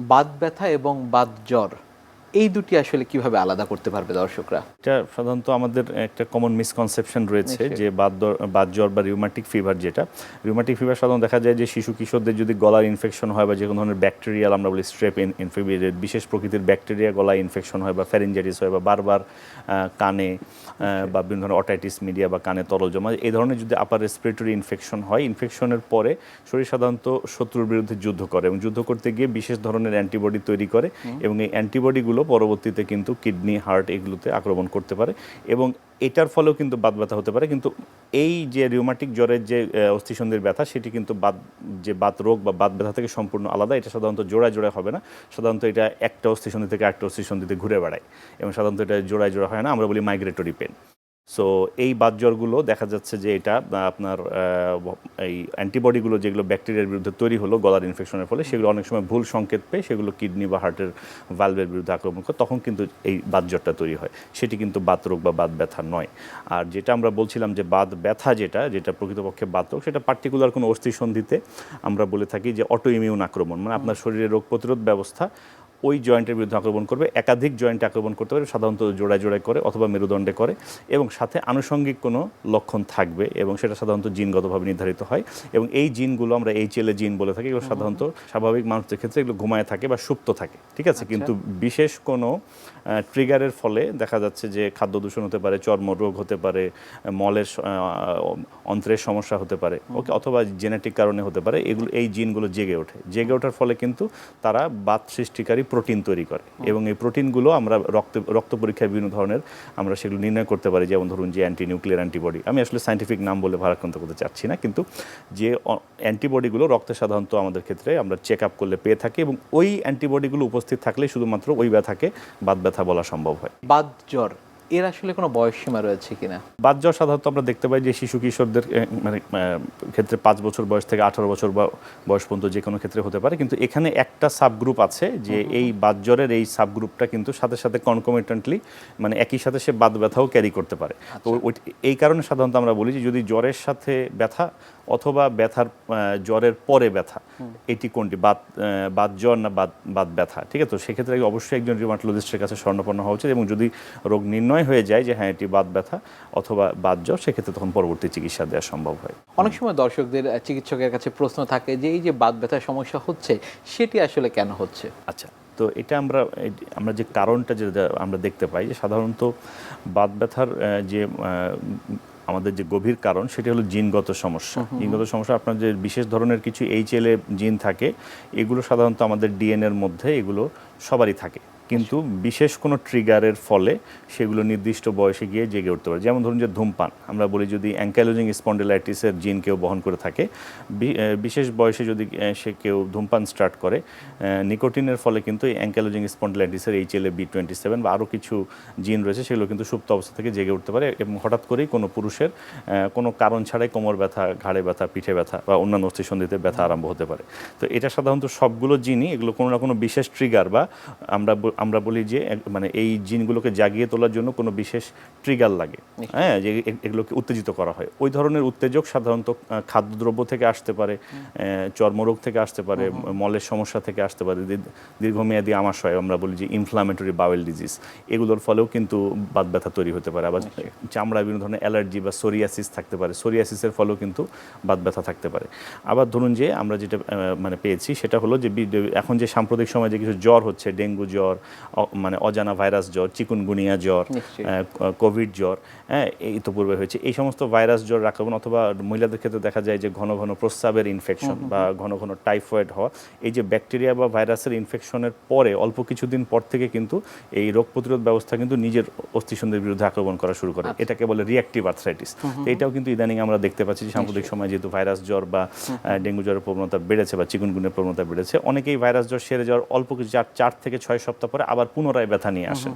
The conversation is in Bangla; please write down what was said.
বাত ব্যথা এবং বাদ জ্বর। এই দুটি আসলে কীভাবে আলাদা করতে পারবে দর্শকরা? এটা সাধারণত আমাদের একটা কমন মিসকনসেপশন রয়েছে যে বাত জ্বর বা রিউমাটিক ফিভার যেটা রিউমাটিক ফিভার সাধারণত দেখা যায় যে শিশু কিশোরদের যদি গলার ইনফেকশন হয় বা যে কোনো ধরনের ব্যাকটেরিয়াল আমরা বলি স্ট্রেপ ইনফেক্টেড বিশেষ প্রকৃতির ব্যাকটেরিয়া গলায় ইনফেকশন হয় বা ফ্যারিঞ্জাইটিস হয় বা বারবার কানে বা বিভিন্ন ধরনের অটাইটিস মিডিয়া বা কানে তরল জমা এই ধরনের যদি আপার রেসপিরেটরি ইনফেকশন হয় ইনফেকশনের পরে শরীর সাধারণত শত্রুর বিরুদ্ধে যুদ্ধ করে এবং যুদ্ধ করতে গিয়ে বিশেষ ধরনের অ্যান্টিবডি তৈরি করে এবং এই অ্যান্টিবডিগুলো পরবর্তীতে কিন্তু কিডনি, হার্ট এগুলোতে আক্রমণ করতে পারে এবং এটার ফলেও কিন্তু বাদ ব্যথা হতে পারে। কিন্তু এই যে রিউমাটিক জ্বরের যে অস্থিসন্ধির ব্যথা সেটি কিন্তু বাদ যে বাত রোগ বা বাত ব্যথা থেকে সম্পূর্ণ আলাদা। এটা সাধারণত জোড়ায় জোড়ায় হবে না। সাধারণত এটা একটা অস্থিসন্ধি থেকে একটা অস্থিসন্ধিতে ঘুরে বেড়ায় এবং সাধারণত এটা জোড়ায় জোড়া হয় না। আমরা বলি মাইগ্রেটরি পেন সো এই বাত জ্বরগুলো দেখা যাচ্ছে যে এটা আপনার এই অ্যান্টিবডিগুলো যেগুলো ব্যাকটেরিয়ার বিরুদ্ধে তৈরি হলো গলার ইনফেকশনের ফলে, সেগুলো অনেক সময় ভুল সংকেত পেয়ে সেগুলো কিডনি বা হার্টের ভালভের বিরুদ্ধে আক্রমণ করে, তখন কিন্তু এই বাত জ্বরটা তৈরি হয়। সেটি কিন্তু বাত রোগ বা বাত ব্যথা নয়। আর যেটা আমরা বলছিলাম যে বাত ব্যথা যেটা যেটা প্রকৃতপক্ষে বাত রোগ, সেটা পার্টিকুলার কোনো অস্থিসন্ধিতে আমরা বলে থাকি যে অটো ইমিউন আক্রমণ মানে আপনার শরীরের রোগ প্রতিরোধ ব্যবস্থা ওই জয়েন্টের বিরুদ্ধে আক্রমণ করবে একাধিক জয়েন্টে আক্রমণ করতে পারে সাধারণত জোড়ায় জোড়ায় করে অথবা মেরুদণ্ডে করে এবং সাথে আনুষঙ্গিক কোনো লক্ষণ থাকবে এবং সেটা সাধারণত জিনগতভাবে নির্ধারিত হয় এবং এই জিনগুলো আমরা এই চেলে জিন বলে থাকি এগুলো সাধারণত স্বাভাবিক মানুষদের ক্ষেত্রে এগুলো ঘুমায় থাকে বা সুপ্ত থাকে ঠিক আছে? কিন্তু বিশেষ কোনো ট্রিগারের ফলে দেখা যাচ্ছে যে খাদ্য দূষণ হতে পারে চর্মরোগ হতে পারে মলের অন্ত্রের সমস্যা হতে পারে ওকে অথবা জেনেটিক কারণে হতে পারে এগুলো এই জিনগুলো জেগে ওঠে। জেগে ওঠার ফলে কিন্তু তারা বাত সৃষ্টিকারী প্রোটিন তৈরি করে। এবং এই প্রোটিনগুলো আমরা রক্ত রক্ত পরীক্ষায় বিভিন্ন ধরনের আমরা সেগুলো নির্ণয় করতে পারি। যেমন ধরুন যে অ্যান্টি নিউক্লিয়ার অ্যান্টিবডি আমি আসলে সাইন্টিফিক নাম বলে ভারাক্রান্ত করতে চাচ্ছি না, কিন্তু যে অ্যান্টিবডিগুলো রক্তে সাধারণত আমাদের ক্ষেত্রে আমরা চেক আপ করলে পেয়ে থাকি এবং ওই অ্যান্টিবডিগুলো উপস্থিত থাকলে শুধুমাত্র ওই ব্যথাকে বাদ ব্যথা বলা সম্ভব হয়। বাদ জ্বর। এর আসলে কোনো বয়স সীমা রয়েছে কিনা? বাদ জ্বর সাধারণত আমরা দেখতে পাই যে শিশু কিশোরদের মানে ক্ষেত্রে পাঁচ বছর বয়স থেকে আঠারো বছর বা বয়স পর্যন্ত যে কোনো ক্ষেত্রে হতে পারে। কিন্তু এখানে একটা সাবগ্রুপ আছে যে এই বাদ জ্বরের এই সাবগ্রুপটা কিন্তু সাথে সাথে কনকমিটেন্টলি মানে একই সাথে সে বাদ ব্যথাও ক্যারি করতে পারে। তো ওই- এই কারণে সাধারণত আমরা বলি যে যদি জ্বরের সাথে ব্যথা অথবা ব্যথার জ্বরের পরে ব্যথা এটি কোনটি? বাত বাত জ্বর না বাত বাত ব্যথা? ঠিক আছে? তো সেক্ষেত্রে অবশ্যই একজন রিমাটোলজিস্টের কাছে স্বর্ণপন্ন হওয়া উচিত এবং যদি রোগ নির্ণয় হয়ে যায় যে হ্যাঁ এটি বাত ব্যথা অথবা বাত জ্বর সেক্ষেত্রে তখন পরবর্তী চিকিৎসা দেওয়া সম্ভব হয়। অনেক সময় দর্শকদের চিকিৎসকের কাছে প্রশ্ন থাকে যে এই যে বাত ব্যথার সমস্যা হচ্ছে সেটি আসলে কেন হচ্ছে? আচ্ছা তো এটা আমরা আমরা যে কারণটা যেটা আমরা দেখতে পাই যে সাধারণত বাত ব্যথার যে আমাদের যে গভীর কারণ সেটি হলো জিনগত সমস্যা। জিনগত সমস্যা আপনার যে বিশেষ ধরনের কিছু এইচএলএ জিন থাকে এগুলো সাধারণত আমাদের ডিএনএর মধ্যে এগুলো সবারই থাকে। কিন্তু বিশেষ কোনো ট্রিগারের ফলে সেগুলো নির্দিষ্ট বয়সে গিয়ে জেগে উঠতে পারে। যেমন ধরুন যে ধূমপান, আমরা বলি যদি অ্যাঙ্কাইলোজিং স্পন্ডিলাইটিসের জিন কেউ বহন করে থাকে বিশেষ বয়সে যদি সে কেউ ধূমপান স্টার্ট করে নিকোটিনের ফলে কিন্তু এই ankylosing স্পন্ডিলাইটিসের H L B twenty seven বা আরও কিছু জিন রয়েছে, সেগুলো কিন্তু সুপ্ত অবস্থা থেকে জেগে উঠতে পারে এবং হঠাৎ করেই কোনো পুরুষের কোনো কারণ ছাড়াই কোমর ব্যথা, ঘাড়ে ব্যথা, পিঠে ব্যথা বা অন্যান্য অস্থিসন্ধিতে ব্যথা আরম্ভ হতে পারে। তো এটা সাধারণত সবগুলো জিনই এগুলো কোনো না কোনো বিশেষ ট্রিগার বা আমরা আমরা বলি যে মানে এই জিনগুলোকে জাগিয়ে তোলার জন্য কোনো বিশেষ ট্রিগার লাগে। হ্যাঁ যে এগুলোকে উত্তেজিত করা হয়। ওই ধরনের উত্তেজক সাধারণত খাদ্যদ্রব্য থেকে আসতে পারে চর্মরোগ থেকে আসতে পারে মলের সমস্যা থেকে আসতে পারে দীর্ঘ- দীর্ঘমেয়াদী আমাশয় আমরা বলি যে ইনফ্লামেটরি বাউল ডিজিজ এগুলোর ফলেও কিন্তু বাত ব্যথা তৈরি হতে পারে। আবার চামড়া বিভিন্ন ধরনের অ্যালার্জি বা সোরিয়াসিস থাকতে পারে। সোরিয়াসিসের ফলেও কিন্তু বাত ব্যথা থাকতে পারে। আবার ধরুন যে আমরা যেটা মানে পেয়েছি সেটা হলো যে এখন যে সাম্প্রতিক সময়ে যে কিছু জ্বর হচ্ছে ডেঙ্গু জ্বর মানে অজানা ভাইরাস জ্বর চিকুনগুনিয়া জ্বর কোভিড জ্বর হ্যাঁ এই তো পূর্বে হয়েছে। এই সমস্ত ভাইরাস জ্বর রাখবেন অথবা মহিলাদের ক্ষেত্রে দেখা যায় যে ঘন ঘন প্রস্রাবের ইনফেকশন বা ঘন ঘন টাইফয়েড হওয়া এই যে ব্যাকটেরিয়া বা ভাইরাসের ইনফেকশনের পরে অল্প কিছুদিন পর থেকে কিন্তু এই রোগ প্রতিরোধ ব্যবস্থা কিন্তু নিজের অস্থিসন্ধির বিরুদ্ধে আক্রমণ করা শুরু করে। এটাকে বলে রিয়াক্টিভ আর্থ্রাইটিস এটাও কিন্তু ইদানিং আমরা দেখতে পাচ্ছি যে সাম্প্রতিক সময় যেহেতু ভাইরাস জ্বর বা ডেঙ্গু জ্বরের প্রবণতা বেড়েছে বা চিকুনগুনের প্রবণতা বেড়েছে অনেকেই ভাইরাস জ্বর সেরে যাওয়ার অল্প কিছু চার চার থেকে ছয় সপ্তাহ পরে আবার পুনরায় ব্যথা নিয়ে আসে।